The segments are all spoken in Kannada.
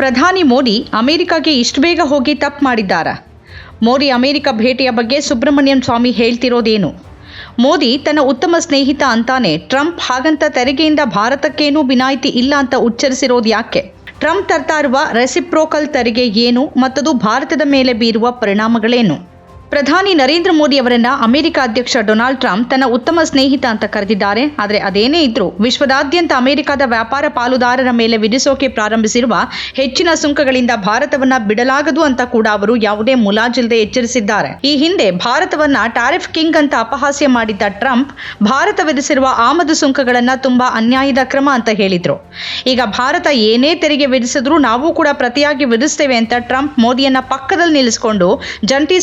ಪ್ರಧಾನಿ ಮೋದಿ ಅಮೆರಿಕಾಗೆ ಇಷ್ಟು ಬೇಗ ಹೋಗಿ ತಪ್ಪು ಮಾಡಿದ್ದಾರಾ. ಮೋದಿ ಅಮೆರಿಕ ಭೇಟಿಯ ಬಗ್ಗೆ ಸುಬ್ರಹ್ಮಣ್ಯಂ ಸ್ವಾಮಿ ಹೇಳ್ತಿರೋದೇನು? ಮೋದಿ ತನ್ನ ಉತ್ತಮ ಸ್ನೇಹಿತ ಅಂತಾನೆ ಟ್ರಂಪ್ ಹಾಗಂತ ತೆರಿಗೆಯಿಂದ ಭಾರತಕ್ಕೇನೂ ವಿನಾಯಿತಿ ಇಲ್ಲ ಅಂತ ಉಚ್ಚರಿಸಿರೋದು ಯಾಕೆ? ಟ್ರಂಪ್ ತರ್ತಾ ಇರುವ ರೆಸಿಪ್ರೋಕಲ್ ತೆರಿಗೆ ಏನು ಮತ್ತದು ಭಾರತದ ಮೇಲೆ ಬೀರುವ ಪರಿಣಾಮಗಳೇನು? ಪ್ರಧಾನಿ ನರೇಂದ್ರ ಮೋದಿ ಅವರನ್ನ ಅಮೆರಿಕ ಅಧ್ಯಕ್ಷ ಡೊನಾಲ್ಡ್ ಟ್ರಂಪ್ ತನ್ನ ಉತ್ತಮ ಸ್ನೇಹಿತ ಅಂತ ಕರೆದಿದ್ದಾರೆ. ಆದರೆ ಅದೇನೇ ಇದ್ರೂ ವಿಶ್ವದಾದ್ಯಂತ ಅಮೆರಿಕದ ವ್ಯಾಪಾರ ಪಾಲುದಾರರ ಮೇಲೆ ವಿಧಿಸೋಕೆ ಪ್ರಾರಂಭಿಸಿರುವ ಹೆಚ್ಚಿನ ಸುಂಕಗಳಿಂದ ಭಾರತವನ್ನ ಬಿಡಲಾಗದು ಅಂತ ಕೂಡ ಅವರು ಯಾವುದೇ ಮುಲಾಜಿಲ್ಲದೆ ಎಚ್ಚರಿಸಿದ್ದಾರೆ. ಈ ಹಿಂದೆ ಭಾರತವನ್ನ ಟಾರಿಫ್ ಕಿಂಗ್ ಅಂತ ಅಪಹಾಸ್ಯ ಮಾಡಿದ್ದ ಟ್ರಂಪ್ ಭಾರತ ವಿಧಿಸಿರುವ ಆಮದು ಸುಂಕಗಳನ್ನ ತುಂಬಾ ಅನ್ಯಾಯದ ಕ್ರಮ ಅಂತ ಹೇಳಿದ್ರು. ಈಗ ಭಾರತ ಏನೇ ತೆರಿಗೆ ವಿಧಿಸಿದ್ರೂ ನಾವು ಕೂಡ ಪ್ರತಿಯಾಗಿ ವಿಧಿಸ್ತೇವೆ ಅಂತ ಟ್ರಂಪ್ ಮೋದಿಯನ್ನ ಪಕ್ಕದಲ್ಲಿ ನಿಲ್ಲಿಸಿಕೊಂಡು ಜಂಟಿ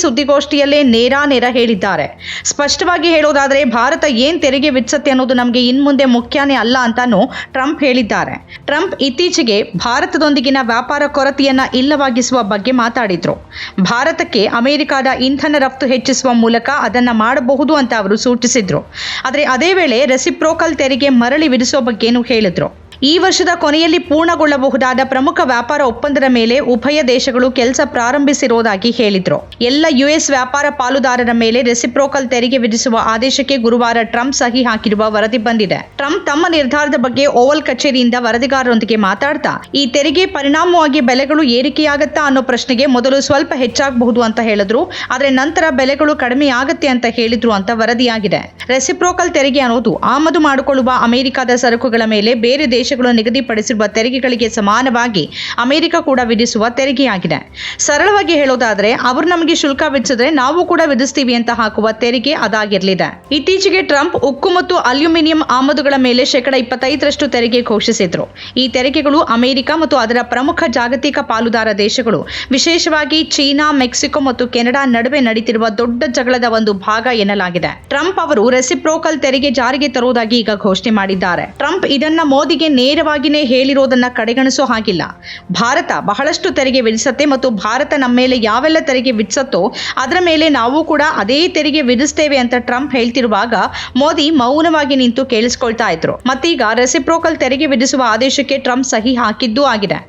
ಸುದ್ದಿಗೋಷ್ಠಿಯಲ್ಲೇ ನೇರ ನೇರ ಹೇಳಿದ್ದಾರೆ. ಸ್ಪಷ್ಟವಾಗಿ ಹೇಳೋದಾದರೆ ಭಾರತ ಏನ್ ತೆರಿಗೆ ವಿಧಿಸುತ್ತೆ ಅನ್ನೋದು ನಮಗೆ ಇನ್ಮುಂದೆ ಮುಖ್ಯನೇ ಅಲ್ಲ ಅಂತಾನು ಟ್ರಂಪ್ ಹೇಳಿದ್ದಾರೆ. ಟ್ರಂಪ್ ಇತ್ತೀಚೆಗೆ ಭಾರತದೊಂದಿಗಿನ ವ್ಯಾಪಾರ ಕೊರತೆಯನ್ನ ಇಲ್ಲವಾಗಿಸುವ ಬಗ್ಗೆ ಮಾತಾಡಿದ್ರು. ಭಾರತಕ್ಕೆ ಅಮೆರಿಕದ ಇಂಧನ ರಫ್ತು ಹೆಚ್ಚಿಸುವ ಮೂಲಕ ಅದನ್ನ ಮಾಡಬಹುದು ಅಂತ ಅವರು ಸೂಚಿಸಿದ್ರು. ಆದರೆ ಅದೇ ವೇಳೆ ರೆಸಿಪ್ರೋಕಲ್ ತೆರಿಗೆ ಮರಳಿ ವಿಧಿಸುವ ಬಗ್ಗೆನೂ ಹೇಳಿದ್ರು. ಈ ವರ್ಷದ ಕೊನೆಯಲ್ಲಿ ಪೂರ್ಣಗೊಳ್ಳಬಹುದಾದ ಪ್ರಮುಖ ವ್ಯಾಪಾರ ಒಪ್ಪಂದದ ಮೇಲೆ ಉಭಯ ದೇಶಗಳು ಕೆಲಸ ಪ್ರಾರಂಭಿಸಿರುವುದಾಗಿ ಹೇಳಿದ್ರು. ಎಲ್ಲ ಯುಎಸ್ ವ್ಯಾಪಾರ ಪಾಲುದಾರರ ಮೇಲೆ ರೆಸಿಪ್ರೋಕಲ್ ತೆರಿಗೆ ವಿಧಿಸುವ ಆದೇಶಕ್ಕೆ ಗುರುವಾರ ಟ್ರಂಪ್ ಸಹಿ ಹಾಕಿರುವ ವರದಿ ಬಂದಿದೆ. ಟ್ರಂಪ್ ತಮ್ಮ ನಿರ್ಧಾರದ ಬಗ್ಗೆ ಓವಲ್ ಕಚೇರಿಯಿಂದ ವರದಿಗಾರರೊಂದಿಗೆ ಮಾತಾಡ್ತಾ, ಈ ತೆರಿಗೆ ಪರಿಣಾಮವಾಗಿ ಬೆಲೆಗಳು ಏರಿಕೆಯಾಗತ್ತಾ ಅನ್ನೋ ಪ್ರಶ್ನೆಗೆ ಮೊದಲು ಸ್ವಲ್ಪ ಹೆಚ್ಚಾಗಬಹುದು ಅಂತ ಹೇಳಿದ್ರು, ಆದರೆ ನಂತರ ಬೆಲೆಗಳು ಕಡಿಮೆ ಅಂತ ಹೇಳಿದ್ರು ಅಂತ ವರದಿಯಾಗಿದೆ. ರೆಸಿಪ್ರೋಕಲ್ ತೆರಿಗೆ ಅನ್ನೋದು ಆಮದು ಮಾಡಿಕೊಳ್ಳುವ ಅಮೆರಿಕದ ಸರಕುಗಳ ಮೇಲೆ ಬೇರೆ ದೇಶಗಳು ನಿಗದಿಪಡಿಸಿರುವ ತೆರಿಗೆಗಳಿಗೆ ಸಮಾನವಾಗಿ ಅಮೆರಿಕ ಕೂಡ ವಿಧಿಸುವ ತೆರಿಗೆಯಾಗಿದೆ. ಸರಳವಾಗಿ ಹೇಳೋದಾದ್ರೆ, ಅವರು ನಮಗೆ ಶುಲ್ಕ ವಿಧಿಸಿದ್ರೆ ನಾವು ಕೂಡ ವಿಧಿಸ್ತೀವಿ ಅಂತ ಹಾಕುವ ತೆರಿಗೆ ಅದಾಗಿರಲಿದೆ. ಇತ್ತೀಚೆಗೆ ಟ್ರಂಪ್ ಉಕ್ಕು ಮತ್ತು ಅಲ್ಯೂಮಿನಿಯಂ ಆಮದುಗಳ ಮೇಲೆ ಶೇಕಡ ಇಪ್ಪತ್ತೈದರಷ್ಟು ತೆರಿಗೆ ಘೋಷಿಸಿದ್ರು. ಈ ತೆರಿಗೆಗಳು ಅಮೆರಿಕ ಮತ್ತು ಅದರ ಪ್ರಮುಖ ಜಾಗತಿಕ ಪಾಲುದಾರ ದೇಶಗಳು, ವಿಶೇಷವಾಗಿ ಚೀನಾ, ಮೆಕ್ಸಿಕೋ ಮತ್ತು ಕೆನಡಾ ನಡುವೆ ನಡೀತಿರುವ ದೊಡ್ಡ ಜಗಳದ ಒಂದು ಭಾಗ ಎನ್ನಲಾಗಿದೆ. ಟ್ರಂಪ್ ಅವರು ರೆಸಿಪ್ರೋಕಲ್ ತೆರಿಗೆ ಜಾರಿಗೆ ತರುವುದಾಗಿ ಈಗ ಘೋಷಣೆ ಮಾಡಿದ್ದಾರೆ. ಟ್ರಂಪ್ ಇದನ್ನ ಮೋದಿಗೆ ನೇರವಾಗಿಯೇ ಹೇಳಿರೋದನ್ನ ಕಡೆಗಣಿಸೋ ಹಾಗಿಲ್ಲ. ಭಾರತ ಬಹಳಷ್ಟು ತೆರಿಗೆ ವಿಧಿಸತ್ತೆ ಮತ್ತು ಭಾರತ ನಮ್ಮ ಮೇಲೆ ಯಾವೆಲ್ಲ ತೆರಿಗೆ ವಿಧಿಸತ್ತೋ ಅದರ ಮೇಲೆ ನಾವು ಕೂಡ ಅದೇ ತೆರಿಗೆ ವಿಧಿಸ್ತೇವೆ ಅಂತ ಟ್ರಂಪ್ ಹೇಳ್ತಿರುವಾಗ ಮೋದಿ ಮೌನವಾಗಿ ನಿಂತು ಕೇಳಿಸ್ಕೊಳ್ತಾ ಇದ್ರು. ಮತ್ತೀಗ ರೆಸಿಪ್ರೋಕಲ್ ತೆರಿಗೆ ವಿಧಿಸುವ ಆದೇಶಕ್ಕೆ ಟ್ರಂಪ್ ಸಹಿ ಹಾಕಿದ್ದೂ ಆಗಿದೆ.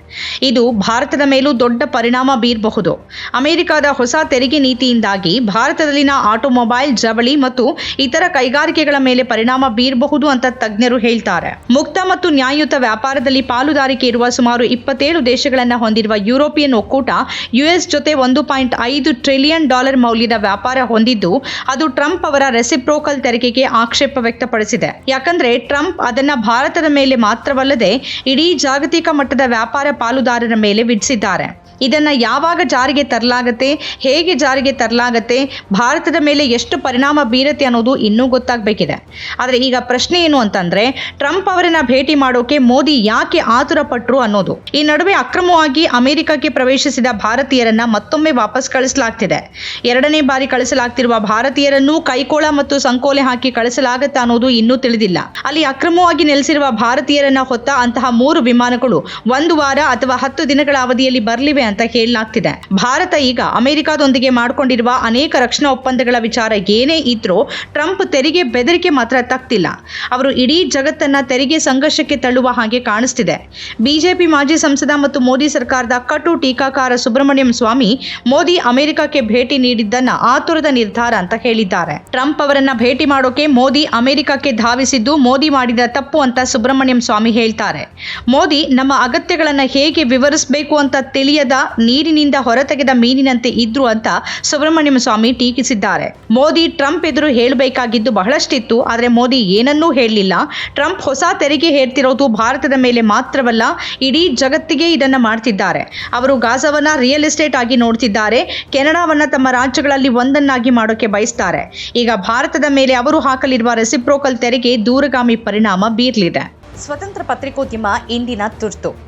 ಇದು ಭಾರತದ ಮೇಲೂ ದೊಡ್ಡ ಪರಿಣಾಮ ಬೀರಬಹುದು. ಅಮೆರಿಕದ ಹೊಸ ತೆರಿಗೆ ನೀತಿಯಿಂದಾಗಿ ಭಾರತದಲ್ಲಿನ ಆಟೋಮೊಬೈಲ್ ಜವಳಿ ಮತ್ತು ಇತರ ಕೈಗಾರಿಕೆಗಳ ಮೇಲೆ ಪರಿಣಾಮ ಬೀರಬಹುದು ಅಂತ ತಜ್ಞರು ಹೇಳ್ತಾರೆ. ಮುಕ್ತ ಮತ್ತು ನ್ಯಾಯಯುತ ವ್ಯಾಪಾರದಲ್ಲಿ ಪಾಲುದಾರಿಕೆ ಇರುವ ಸುಮಾರು ಇಪ್ಪತ್ತೇಳು ದೇಶಗಳನ್ನು ಹೊಂದಿರುವ ಯುರೋಪಿಯನ್ ಒಕ್ಕೂಟ ಯುಎಸ್ ಜೊತೆ ಒಂದು ಪಾಯಿಂಟ್ ಐದು ಟ್ರಿಲಿಯನ್ ಡಾಲರ್ ಮೌಲ್ಯದ ವ್ಯಾಪಾರ ಹೊಂದಿದ್ದು, ಅದು ಟ್ರಂಪ್ ಅವರ ರೆಸಿಪ್ರೋಕಲ್ ತೆರಿಗೆಗೆ ಆಕ್ಷೇಪ ವ್ಯಕ್ತಪಡಿಸಿದೆ. ಯಾಕಂದ್ರೆ ಟ್ರಂಪ್ ಅದನ್ನ ಭಾರತದ ಮೇಲೆ ಮಾತ್ರವಲ್ಲದೆ ಇಡೀ ಜಾಗತಿಕ ಮಟ್ಟದ ವ್ಯಾಪಾರ ಪಾಲುದಾರರ ಮೇಲೆ ವಿಧಿಸಿದ್ದಾರೆ. ಇದನ್ನ ಯಾವಾಗ ಜಾರಿಗೆ ತರಲಾಗತ್ತೆ, ಹೇಗೆ ಜಾರಿಗೆ ತರಲಾಗತ್ತೆ, ಭಾರತದ ಮೇಲೆ ಎಷ್ಟು ಪರಿಣಾಮ ಬೀರತ್ತೆ ಅನ್ನೋದು ಇನ್ನೂ ಗೊತ್ತಾಗಬೇಕಿದೆ. ಆದರೆ ಈಗ ಪ್ರಶ್ನೆ ಏನು ಅಂತಂದ್ರೆ, ಟ್ರಂಪ್ ಅವರನ್ನ ಭೇಟಿ ಮಾಡೋಕೆ ಮೋದಿ ಯಾಕೆ ಆತುರ ಪಟ್ಟರು ಅನ್ನೋದು. ಈ ನಡುವೆ ಅಕ್ರಮವಾಗಿ ಅಮೆರಿಕಕ್ಕೆ ಪ್ರವೇಶಿಸಿದ ಭಾರತೀಯರನ್ನ ಮತ್ತೊಮ್ಮೆ ವಾಪಸ್ ಕಳಿಸಲಾಗ್ತಿದೆ. ಎರಡನೇ ಬಾರಿ ಕಳಿಸಲಾಗ್ತಿರುವ ಭಾರತೀಯರನ್ನು ಕೈಕೋಳ ಮತ್ತು ಸಂಕೋಲೆ ಹಾಕಿ ಕಳಿಸಲಾಗತ್ತಾ ಅನ್ನೋದು ಇನ್ನೂ ತಿಳಿದಿಲ್ಲ. ಅಲ್ಲಿ ಅಕ್ರಮವಾಗಿ ನೆಲೆಸಿರುವ ಭಾರತೀಯರನ್ನ ಹೊತ್ತ ಅಂತಹ ಮೂರು ವಿಮಾನಗಳು ಒಂದು ವಾರ ಅಥವಾ ಹತ್ತು ದಿನಗಳ ಅವಧಿಯಲ್ಲಿ ಬರಲಿವೆ ಅಂತ ಹೇಳಲಾಗ್ತಿದೆ ಭಾರತ ಈಗ ಅಮೆರಿಕದೊಂದಿಗೆ ಮಾಡಿಕೊಂಡಿರುವ ಅನೇಕ ರಕ್ಷಣಾ ಒಪ್ಪಂದಗಳ ವಿಚಾರ ಏನೇ ಇದ್ರೂ ಟ್ರಂಪ್ ತೆರಿಗೆ ಬೆದರಿಕೆ ಮಾತ್ರ ತಕ್ತಿಲ್ಲ ಅವರು ಇಡೀ ಜಗತ್ತನ್ನ ತೆರಿಗೆ ಸಂಘರ್ಷಕ್ಕೆ ತಳ್ಳುವ ಹಾಗೆ ಕಾಣಿಸ್ತಿದೆ. ಬಿಜೆಪಿ ಮಾಜಿ ಸಂಸದ ಮತ್ತು ಮೋದಿ ಸರ್ಕಾರದ ಕಟು ಟೀಕಾಕಾರ ಸುಬ್ರಹ್ಮಣ್ಯಂ ಸ್ವಾಮಿ ಮೋದಿ ಅಮೆರಿಕಕ್ಕೆ ಭೇಟಿ ನೀಡಿದ್ದನ್ನ ಆತುರದ ನಿರ್ಧಾರ ಅಂತ ಹೇಳಿದ್ದಾರೆ. ಟ್ರಂಪ್ ಅವರನ್ನ ಭೇಟಿ ಮಾಡೋಕೆ ಮೋದಿ ಅಮೆರಿಕಕ್ಕೆ ಧಾವಿಸಿದ್ದು ಮೋದಿ ಮಾಡಿದ ತಪ್ಪು ಅಂತ ಸುಬ್ರಹ್ಮಣ್ಯಂ ಸ್ವಾಮಿ ಹೇಳ್ತಾರೆ. ಮೋದಿ ನಮ್ಮ ಅಗತ್ಯಗಳನ್ನ ಹೇಗೆ ವಿವರಿಸಬೇಕು ಅಂತ ತಿಳಿಯದ ನೀರಿನಿಂದ ಹೊರತೆಗೆದ ಮೀನಿನಂತೆ ಇದ್ರು ಅಂತ ಸುಬ್ರಹ್ಮಣ್ಯಂ ಸ್ವಾಮಿ ಟೀಕಿಸಿದ್ದಾರೆ. ಮೋದಿ ಟ್ರಂಪ್ ಎದುರು ಹೇಳಬೇಕಾಗಿದ್ದು ಬಹಳಷ್ಟಿತ್ತು, ಆದರೆ ಮೋದಿ ಏನನ್ನೂ ಹೇಳಲಿಲ್ಲ. ಟ್ರಂಪ್ ಹೊಸ ತೆರಿಗೆ ಹೇರ್ತಿರೋದು ಭಾರತದ ಮೇಲೆ ಮಾತ್ರವಲ್ಲ, ಇಡೀ ಜಗತ್ತಿಗೆ ಇದನ್ನ ಮಾಡ್ತಿದ್ದಾರೆ. ಅವರು ಗಾಜವನ್ನ ರಿಯಲ್ ಎಸ್ಟೇಟ್ ಆಗಿ ನೋಡ್ತಿದ್ದಾರೆ, ಕೆನಡಾವನ್ನ ತಮ್ಮ ರಾಜ್ಯಗಳಲ್ಲಿ ಒಂದನ್ನಾಗಿ ಮಾಡೋಕೆ ಬಯಸ್ತಾರೆ. ಈಗ ಭಾರತದ ಮೇಲೆ ಅವರು ಹಾಕಲಿರುವ ರೆಸಿಪ್ರೋಕಲ್ ತೆರಿಗೆ ದೂರಗಾಮಿ ಪರಿಣಾಮ ಬೀರಲಿದೆ. ಸ್ವತಂತ್ರ ಪತ್ರಿಕೋದ್ಯಮ ಇಂದಿನ ತುರ್ತು.